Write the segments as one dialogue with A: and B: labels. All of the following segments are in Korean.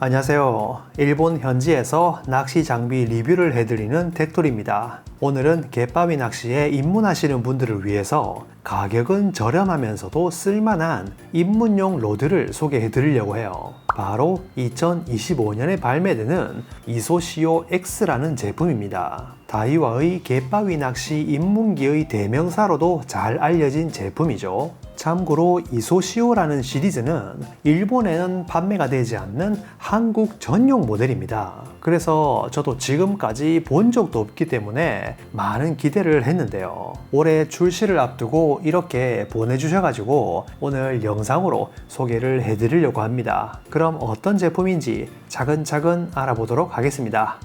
A: 안녕하세요. 일본 현지에서 낚시 장비 리뷰를 해드리는 덱돌입니다. 오늘은 갯바위 낚시에 입문하시는 분들을 위해서 가격은 저렴하면서도 쓸만한 입문용 로드를 소개해 드리려고 해요. 바로 2025년에 발매되는 이소시오 X라는 제품입니다. 다이와의 갯바위 낚시 입문기의 대명사로도 잘 알려진 제품이죠. 참고로 이소시오라는 시리즈는 일본에는 판매가 되지 않는 한국 전용 모델입니다. 그래서 저도 지금까지 본 적도 없기 때문에 많은 기대를 했는데요. 올해 출시를 앞두고 이렇게 보내주셔가지고 오늘 영상으로 소개를 해드리려고 합니다. 그럼 어떤 제품인지 차근차근 알아보도록 하겠습니다.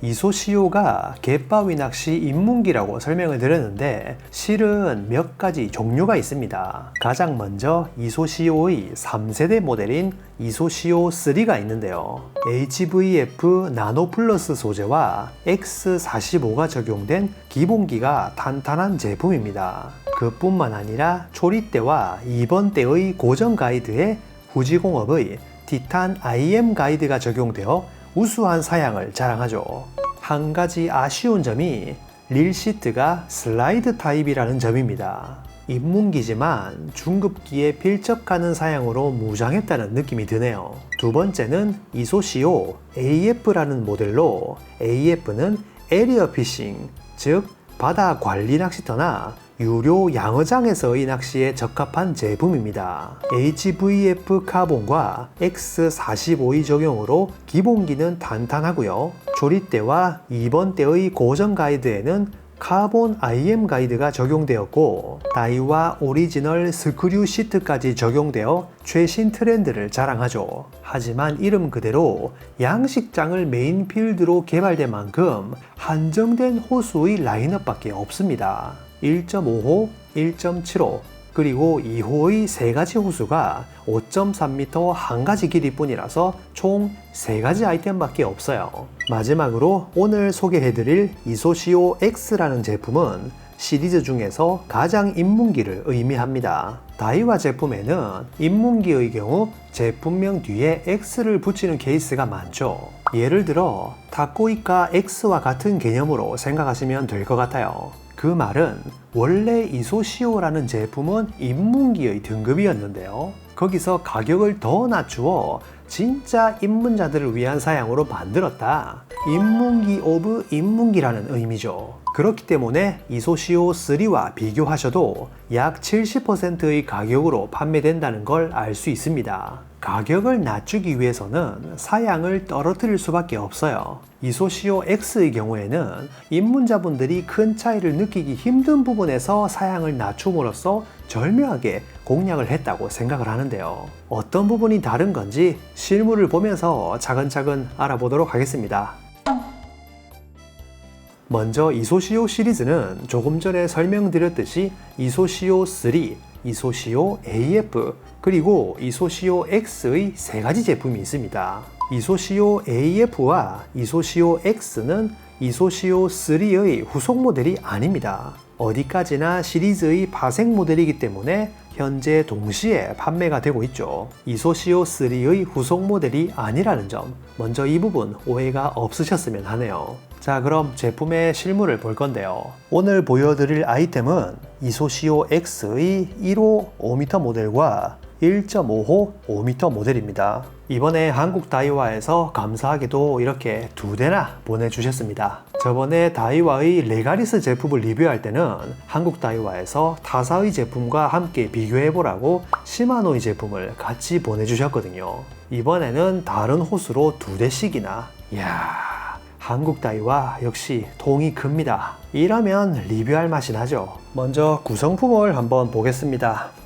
A: 이소시오가 갯바위 낚시 입문기라고 설명을 드렸는데 실은 몇 가지 종류가 있습니다. 가장 먼저 이소시오의 3세대 모델인 이소시오 3가 있는데요. HVF 나노 플러스 소재와 X45가 적용된 기본기가 탄탄한 제품입니다. 그뿐만 아니라 초리대와 2번 대의 고정 가이드에 후지공업의 티탄 IM 가이드가 적용되어 우수한 사양을 자랑하죠. 한 가지 아쉬운 점이 릴 시트가 슬라이드 타입이라는 점입니다. 입문기지만 중급기에 필적하는 사양으로 무장했다는 느낌이 드네요. 두 번째는 이소시오 AF라는 모델로 AF는 에리어 피싱, 즉 바다 관리 낚시터나 유료 양어장에서의 낚시에 적합한 제품입니다. HVF 카본과 X45의 적용으로 기본기는 탄탄하고요. 조립대와 2번 대의 고정 가이드에는 카본 IM 가이드가 적용되었고 다이와 오리지널 스크류 시트까지 적용되어 최신 트렌드를 자랑하죠. 하지만 이름 그대로 양식장을 메인 필드로 개발된 만큼 한정된 호수의 라인업밖에 없습니다. 1.5호, 1.7호, 그리고 2호의 세 가지 호수가 5.3m 한 가지 길이뿐이라서 총 세 가지 아이템밖에 없어요. 마지막으로 오늘 소개해드릴 이소시오 X라는 제품은 시리즈 중에서 가장 입문기를 의미합니다. 다이와 제품에는 입문기의 경우 제품명 뒤에 X를 붙이는 케이스가 많죠. 예를 들어 타코이카 X와 같은 개념으로 생각하시면 될 것 같아요. 그 말은 원래 이소시오라는 제품은 입문기의 등급이었는데요. 거기서 가격을 더 낮추어 진짜 입문자들을 위한 사양으로 만들었다. 입문기 오브 입문기라는 의미죠. 그렇기 때문에 이소시오 3와 비교하셔도 약 70%의 가격으로 판매된다는 걸 알 수 있습니다. 가격을 낮추기 위해서는 사양을 떨어뜨릴 수밖에 없어요. 이소시오 X의 경우에는 입문자분들이 큰 차이를 느끼기 힘든 부분에서 사양을 낮춤으로써 절묘하게 공략을 했다고 생각을 하는데요. 어떤 부분이 다른 건지 실물을 보면서 차근차근 알아보도록 하겠습니다. 먼저 이소시오 시리즈는 조금 전에 설명드렸듯이 이소시오 3, 이소시오 AF, 그리고 이소시오 X의 세 가지 제품이 있습니다. 이소시오 AF와 이소시오 X는 이소시오 3의 후속 모델이 아닙니다. 어디까지나 시리즈의 파생 모델이기 때문에 현재 동시에 판매가 되고 있죠. 이소시오 3의 후속 모델이 아니라는 점, 먼저 이 부분 오해가 없으셨으면 하네요. 자, 그럼 제품의 실물을 볼 건데요. 오늘 보여드릴 아이템은 이소시오 X의 1호 5m 모델과 1.5호 5m 모델입니다. 이번에 한국 다이와에서 감사하게도 이렇게 두 대나 보내주셨습니다. 저번에 다이와의 레가리스 제품을 리뷰할 때는 한국 다이와에서 타사의 제품과 함께 비교해보라고 시마노의 제품을 같이 보내주셨거든요. 이번에는 다른 호수로 두 대씩이나. 이야. 한국 다이와 역시 동이 큽니다. 이러면 리뷰할 맛이 나죠. 먼저 구성품을 한번 보겠습니다.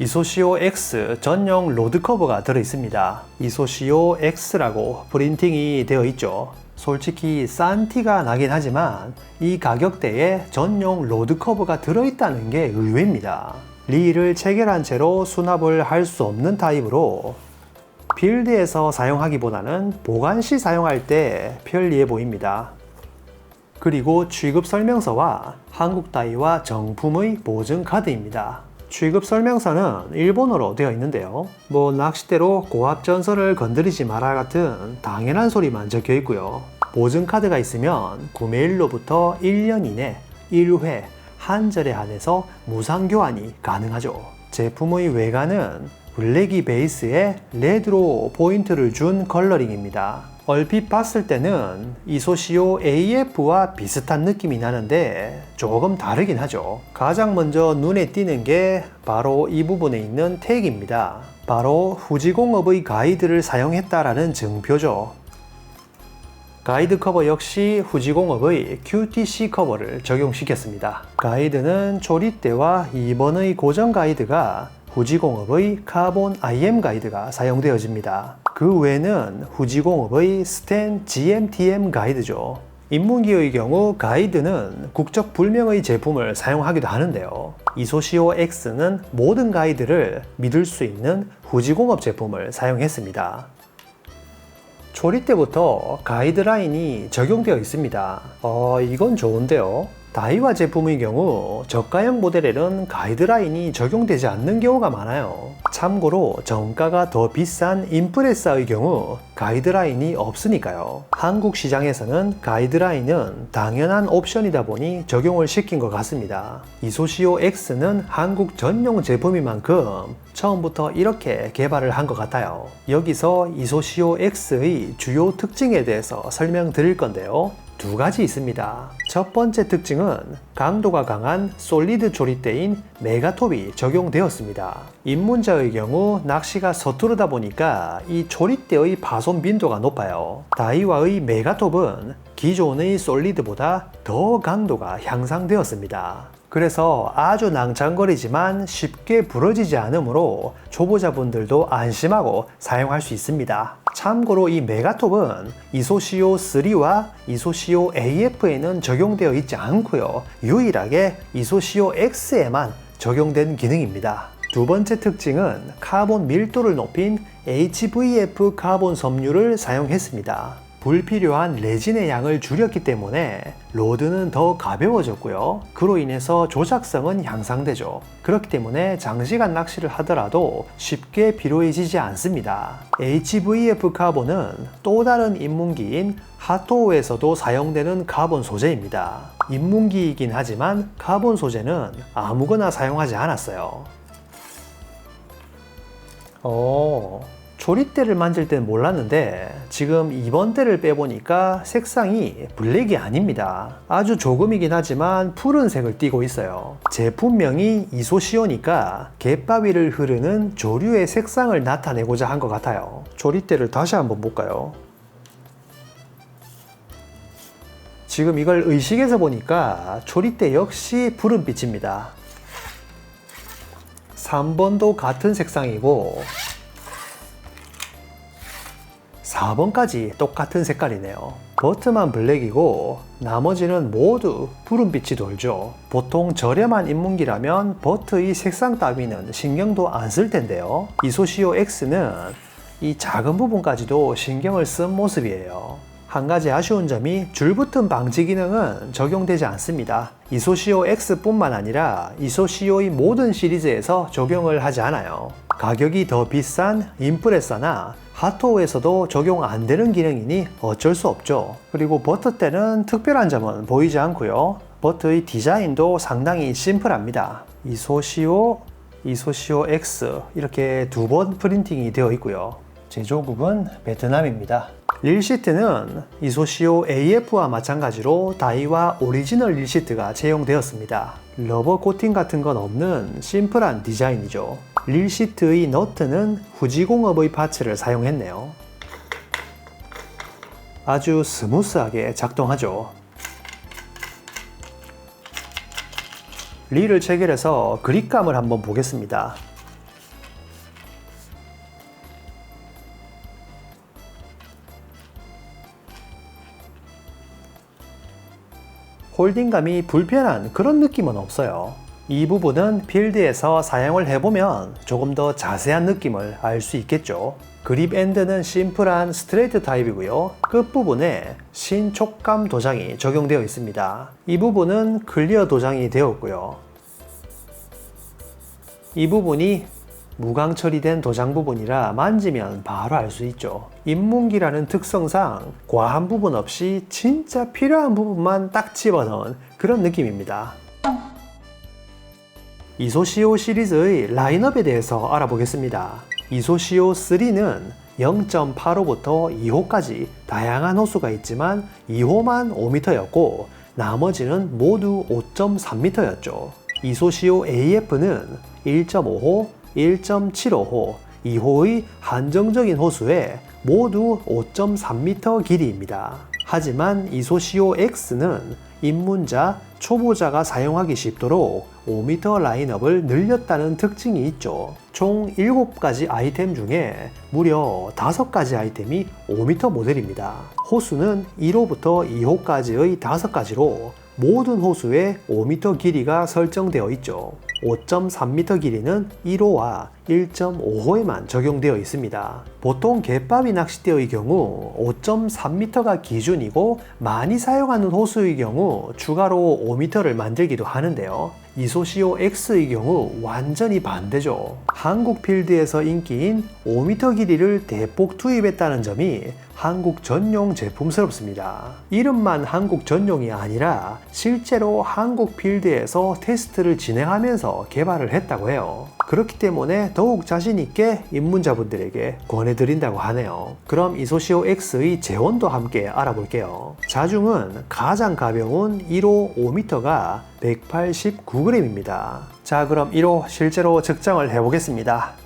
A: 이소시오 X 전용 로드 커버가 들어 있습니다. 이소시오 X라고 프린팅이 되어 있죠. 솔직히 싼 티가 나긴 하지만 이 가격대에 전용 로드 커버가 들어있다는 게 의외입니다. 리를 체결한 채로 수납을 할 수 없는 타입으로 필드에서 사용하기보다는 보관 시 사용할 때 편리해 보입니다. 그리고 취급 설명서와 한국 따위와 정품의 보증 카드입니다. 취급 설명서는 일본어로 되어 있는데요. 뭐 낚싯대로 고압 전선을 건드리지 마라 같은 당연한 소리만 적혀 있고요. 보증 카드가 있으면 구매일로부터 1년 이내 1회 한 절에 한해서 무상 교환이 가능하죠. 제품의 외관은 블랙이 베이스에 레드로 포인트를 준 컬러링입니다. 얼핏 봤을 때는 이소시오 AF와 비슷한 느낌이 나는데 조금 다르긴 하죠. 가장 먼저 눈에 띄는 게 바로 이 부분에 있는 택입니다. 바로 후지공업의 가이드를 사용했다라는 증표죠. 가이드 커버 역시 후지공업의 QTC 커버를 적용시켰습니다. 가이드는 조립대와 2번의 고정 가이드가 후지공업의 카본 IM 가이드가 사용되어집니다. 그 외에는 후지공업의 스텐 GMTM 가이드죠. 인문기의 경우 가이드는 국적 불명의 제품을 사용하기도 하는데요. 이소시오 X는 모든 가이드를 믿을 수 있는 후지공업 제품을 사용했습니다. 조립 때부터 가이드라인이 적용되어 있습니다. 어, 이건 좋은데요. 다이와 제품의 경우 저가형 모델에는 가이드라인이 적용되지 않는 경우가 많아요. 참고로 정가가 더 비싼 인프레사의 경우 가이드라인이 없으니까요. 한국 시장에서는 가이드라인은 당연한 옵션이다 보니 적용을 시킨 것 같습니다. 이소시오 X는 한국 전용 제품인 만큼 처음부터 이렇게 개발을 한 것 같아요. 여기서 이소시오 X의 주요 특징에 대해서 설명드릴 건데요. 두 가지 있습니다. 첫 번째 특징은 강도가 강한 솔리드 조립대인 메가톱이 적용되었습니다. 입문자의 경우 낚시가 서투르다 보니까 이 조립대의 파손 빈도가 높아요. 다이와의 메가톱은 기존의 솔리드보다 더 강도가 향상되었습니다. 그래서 아주 낭창거리지만 쉽게 부러지지 않으므로 초보자분들도 안심하고 사용할 수 있습니다. 참고로 이 메가톱은 이소시오 3와 이소시오 AF에는 적용되어 있지 않고요. 유일하게 이소시오 X에만 적용된 기능입니다. 두 번째 특징은 카본 밀도를 높인 HVF 카본 섬유를 사용했습니다. 불필요한 레진의 양을 줄였기 때문에 로드는 더 가벼워졌고요. 그로 인해서 조작성은 향상되죠. 그렇기 때문에 장시간 낚시를 하더라도 쉽게 피로해지지 않습니다. HVF 카본은 또 다른 입문기인 하토에서도 사용되는 카본 소재입니다. 입문기이긴 하지만 카본 소재는 아무거나 사용하지 않았어요. 어, 조립대를 만질 때는 몰랐는데 지금 2번 대를 빼보니까 색상이 블랙이 아닙니다. 아주 조금이긴 하지만 푸른색을 띠고 있어요. 제품명이 이소시오니까 갯바위를 흐르는 조류의 색상을 나타내고자 한 것 같아요. 조립대를 다시 한번 볼까요? 지금 이걸 의식해서 보니까 조립대 역시 푸른빛입니다. 3번도 같은 색상이고 4번까지 똑같은 색깔이네요. 버트만 블랙이고 나머지는 모두 푸른빛이 돌죠. 보통 저렴한 입문기라면 버트의 색상 따위는 신경도 안 쓸 텐데요. 이소시오 X는 이 작은 부분까지도 신경을 쓴 모습이에요. 한 가지 아쉬운 점이 줄붙음 방지 기능은 적용되지 않습니다. 이소시오 X뿐만 아니라 이소시오의 모든 시리즈에서 적용을 하지 않아요. 가격이 더 비싼 인프레서나 하토에서도 적용 안 되는 기능이니 어쩔 수 없죠. 그리고 버트 때는 특별한 점은 보이지 않고요. 버트의 디자인도 상당히 심플합니다. 이소시오, 이소시오 X 이렇게 두 번 프린팅이 되어 있고요. 제조국은 베트남입니다. 릴시트는 이소시오 AF와 마찬가지로 다이와 오리지널 릴시트가 채용되었습니다. 러버 코팅 같은 건 없는 심플한 디자인이죠. 릴 시트의 너트는 후지공업의 파츠를 사용했네요. 아주 스무스하게 작동하죠. 릴을 체결해서 그립감을 한번 보겠습니다. 홀딩감이 불편한 그런 느낌은 없어요. 이 부분은 필드에서 사용을 해보면 조금 더 자세한 느낌을 알 수 있겠죠. 그립 엔드는 심플한 스트레이트 타입이고요. 끝부분에 신촉감 도장이 적용되어 있습니다. 이 부분은 클리어 도장이 되었고요. 이 부분이 무광 처리된 도장 부분이라 만지면 바로 알 수 있죠. 인문기라는 특성상 과한 부분 없이 진짜 필요한 부분만 딱 집어넣은 그런 느낌입니다. 이소시오 시리즈의 라인업에 대해서 알아보겠습니다. 이소시오 3는 0.85부터 2호까지 다양한 호수가 있지만 2호만 5m였고 나머지는 모두 5.3m였죠. 이소시오 AF는 1.5호, 1.75호, 2호의 한정적인 호수에 모두 5.3m 길이입니다. 하지만 이소시오 X는 입문자, 초보자가 사용하기 쉽도록 5m 라인업을 늘렸다는 특징이 있죠. 총 7가지 아이템 중에 무려 5가지 아이템이 5m 모델입니다. 호수는 1호부터 2호까지의 5가지로 모든 호수에 5m 길이가 설정되어 있죠. 5.3m 길이는 1호와 1.5호에만 적용되어 있습니다. 보통 갯바위 낚싯대의 경우 5.3m가 기준이고 많이 사용하는 호수의 경우 추가로 5m를 만들기도 하는데요. 이소시오 X의 경우 완전히 반대죠. 한국 필드에서 인기인 5m 길이를 대폭 투입했다는 점이 한국 전용 제품스럽습니다. 이름만 한국 전용이 아니라 실제로 한국 필드에서 테스트를 진행하면서 개발을 했다고 해요. 그렇기 때문에 더욱 자신있게 입문자분들에게 권해드린다고 하네요. 그럼 이소시오 X의 재원도 함께 알아볼게요. 자중은 가장 가벼운 1호 5m가 189g입니다. 자, 그럼 1호 실제로 측정을 해보겠습니다.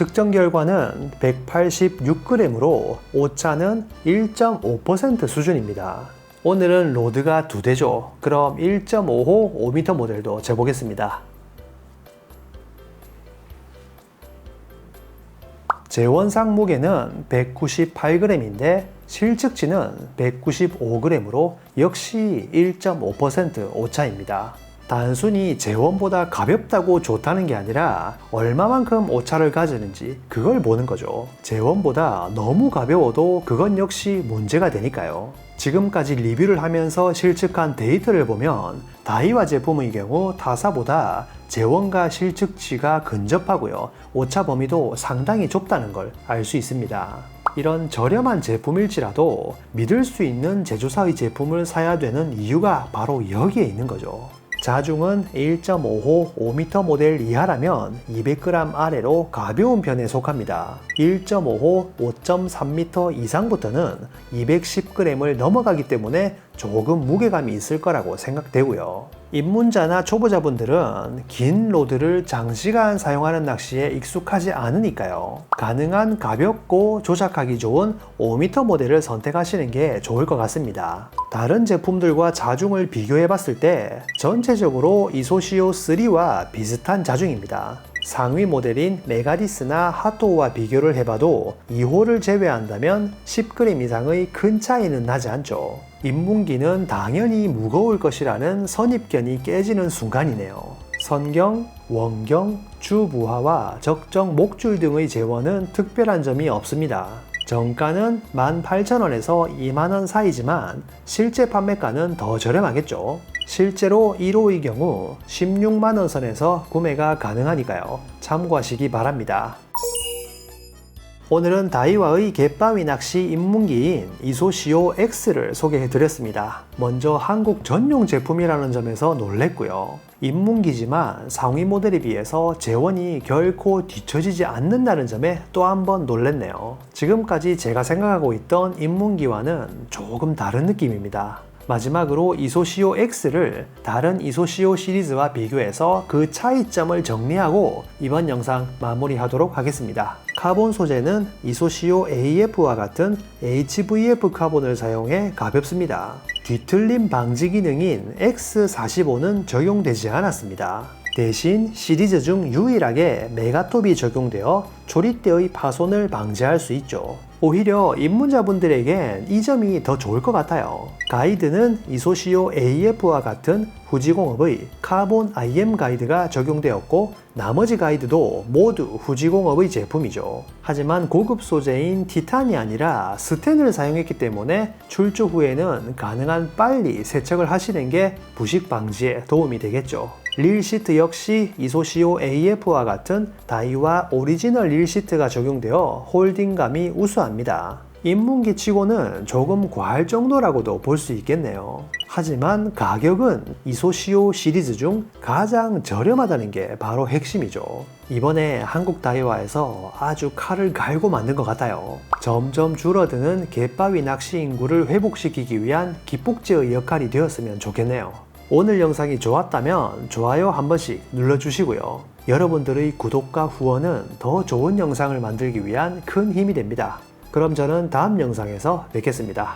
A: 측정 결과는 186g으로 오차는 1.5% 수준입니다. 오늘은 로드가 두 대죠. 그럼 1.5호 5m 모델도 재보겠습니다. 재원상 무게는 198g인데 실측치는 195g으로 역시 1.5% 오차입니다. 단순히 재원보다 가볍다고 좋다는 게 아니라 얼마만큼 오차를 가지는지 그걸 보는 거죠. 재원보다 너무 가벼워도 그건 역시 문제가 되니까요. 지금까지 리뷰를 하면서 실측한 데이터를 보면 다이와 제품의 경우 타사보다 재원과 실측치가 근접하고요. 오차 범위도 상당히 좁다는 걸 알 수 있습니다. 이런 저렴한 제품일지라도 믿을 수 있는 제조사의 제품을 사야 되는 이유가 바로 여기에 있는 거죠. 자중은 1.5호 5m 모델 이하라면 200g 아래로 가벼운 편에 속합니다. 1.5호 5.3m 이상부터는 210g을 넘어가기 때문에 조금 무게감이 있을 거라고 생각되고요. 입문자나 초보자분들은 긴 로드를 장시간 사용하는 낚시에 익숙하지 않으니까요. 가능한 가볍고 조작하기 좋은 5m 모델을 선택하시는 게 좋을 것 같습니다. 다른 제품들과 자중을 비교해 봤을 때 전체적으로 이소시오 3와 비슷한 자중입니다. 상위 모델인 메가디스나 하토와 비교를 해봐도 2호를 제외한다면 10g 이상의 큰 차이는 나지 않죠. 인문기는 당연히 무거울 것이라는 선입견이 깨지는 순간이네요. 선경, 원경, 주부하와 적정 목줄 등의 재원은 특별한 점이 없습니다. 정가는 18,000원에서 2만원 사이지만 실제 판매가는 더 저렴하겠죠. 실제로 1호의 경우 16만원 선에서 구매가 가능하니까요. 참고하시기 바랍니다. 오늘은 다이와의 갯바위 낚시 입문기인 이소시오 X를 소개해 드렸습니다. 먼저 한국 전용 제품이라는 점에서 놀랬고요. 입문기지만 상위 모델에 비해서 재원이 결코 뒤처지지 않는다는 점에 또 한 번 놀랬네요. 지금까지 제가 생각하고 있던 입문기와는 조금 다른 느낌입니다. 마지막으로 이소시오 X를 다른 이소시오 시리즈와 비교해서 그 차이점을 정리하고 이번 영상 마무리하도록 하겠습니다. 카본 소재는 이소시오 AF와 같은 HVF 카본을 사용해 가볍습니다. 뒤틀림 방지 기능인 X45는 적용되지 않았습니다. 대신 시리즈 중 유일하게 메가톱이 적용되어 조립대의 파손을 방지할 수 있죠. 오히려 입문자분들에겐 이 점이 더 좋을 것 같아요. 가이드는 이소시오 AF와 같은 후지공업의 카본 IM 가이드가 적용되었고 나머지 가이드도 모두 후지공업의 제품이죠. 하지만 고급 소재인 티탄이 아니라 스텐을 사용했기 때문에 출조 후에는 가능한 빨리 세척을 하시는 게 부식 방지에 도움이 되겠죠. 릴 시트 역시 이소시오 AF와 같은 다이와 오리지널 릴 시트가 적용되어 홀딩감이 우수합니다. 입문기 치고는 조금 과할 정도라고도 볼 수 있겠네요. 하지만 가격은 이소시오 시리즈 중 가장 저렴하다는 게 바로 핵심이죠. 이번에 한국 다이와에서 아주 칼을 갈고 만든 것 같아요. 점점 줄어드는 갯바위 낚시 인구를 회복시키기 위한 기폭제의 역할이 되었으면 좋겠네요. 오늘 영상이 좋았다면 좋아요 한 번씩 눌러주시고요. 여러분들의 구독과 후원은 더 좋은 영상을 만들기 위한 큰 힘이 됩니다. 그럼 저는 다음 영상에서 뵙겠습니다.